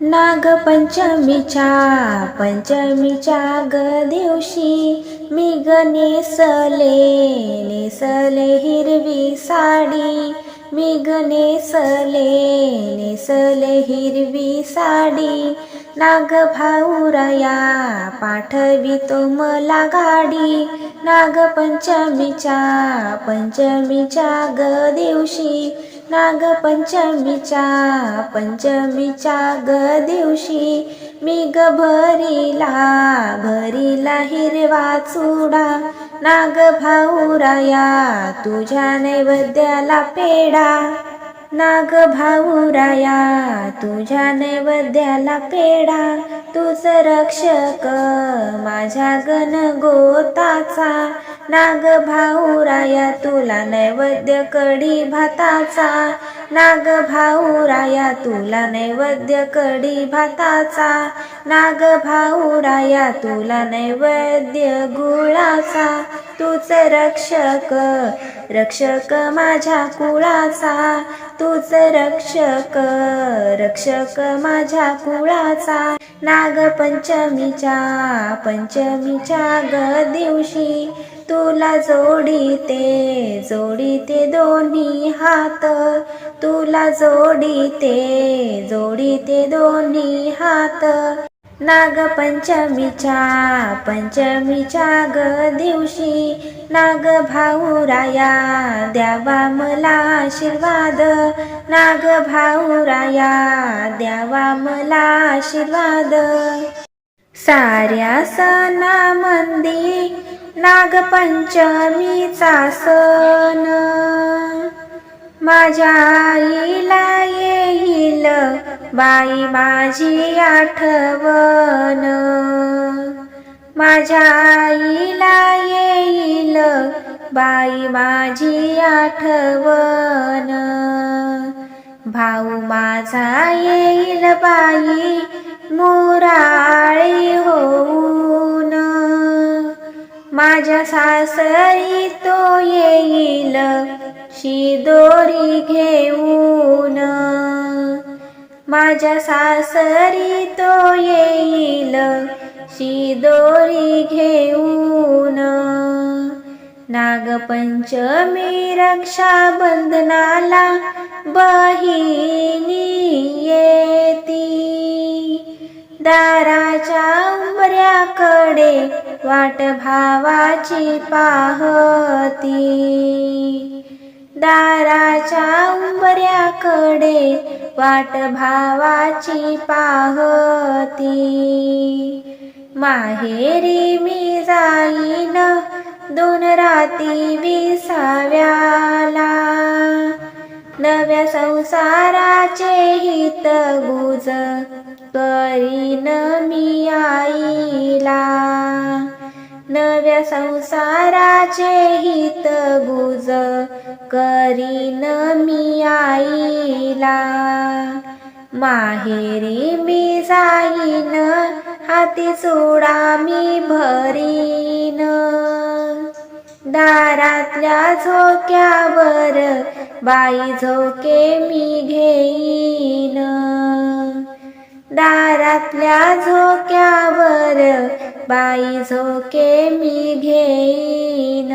नागपंचमीच्या पंचमीच्या ग दिवशी मी ग नेसले नेसले हिरवी साडी. मी ग नेसले नेसले हिरवी साडी. नाग भाऊराया पाठवितो मला गाडी. नागपंचमीच्या पंचमीच्या ग दिवशी नागपंचमीच्या पंचमीच्या ग दिवशी मी ग भरीला भरीला हिरवा चुडा. नाग भाऊराया तुझ्या नैवेद्याला पेडा नाग भाऊराया तुझ्या नैवेद्याला पेडा तुझ रक्षक माझ्या गण गोताचा नाग भाऊराया तुला नैवेद्य कडी भाताचा. नाग भाऊराया तुला नैवेद्य कडी भाताचा. नाग भाऊराया तुला नैवेद्य गुळाचा. तूच रक्षक रक्षक माझ्या कुळाचा. तूच रक्षक रक्षक माझ्या कुळाचा. नागपंचमीच्या पंचमीच्या ग दिवशी तुला जोडीते जोडीते दोन्ही हात. तुला जोडीते जोडीते दोन्ही हात. नागपंचमीच्या पंचमीच्या ग दिवशी नाग भाऊराया द्यावा मला आशीर्वाद. नाग भाऊराया द्यावा मला आशीर्वाद. साऱ्या सणामंदी नागपंचमीचा सण. माझ्या आईला येईल बाई माझी आठवण. माझ्या आईला येईल बाई माझी आठवण. भाऊ माझा येईल बाई मुराळी होऊ. माझ्या सासरी तो येईल शिदोरी घेऊन. माझ्या सासरी तो येईल शिदोरी घेऊन. नागपंचमी रक्षाबंधना उंबऱ्याकडे वाट भावाची पाहती. दाराच्या उंबऱ्याकडे वाट भावाची पाहती. माहेरी मी जाईन दोन राती विसाव्याला. नव्या संसाराचे हित गुज करीन मी आईला नव्या संसाराचे हित गुज करीन मी आईला. माहेरी मी जाईन हाती सोडा मी भरीन. दारातल्या झोक्यावर बाई झोके मी घेईन. दारातल्या झोक्यावर बाई झोके मी घेईन.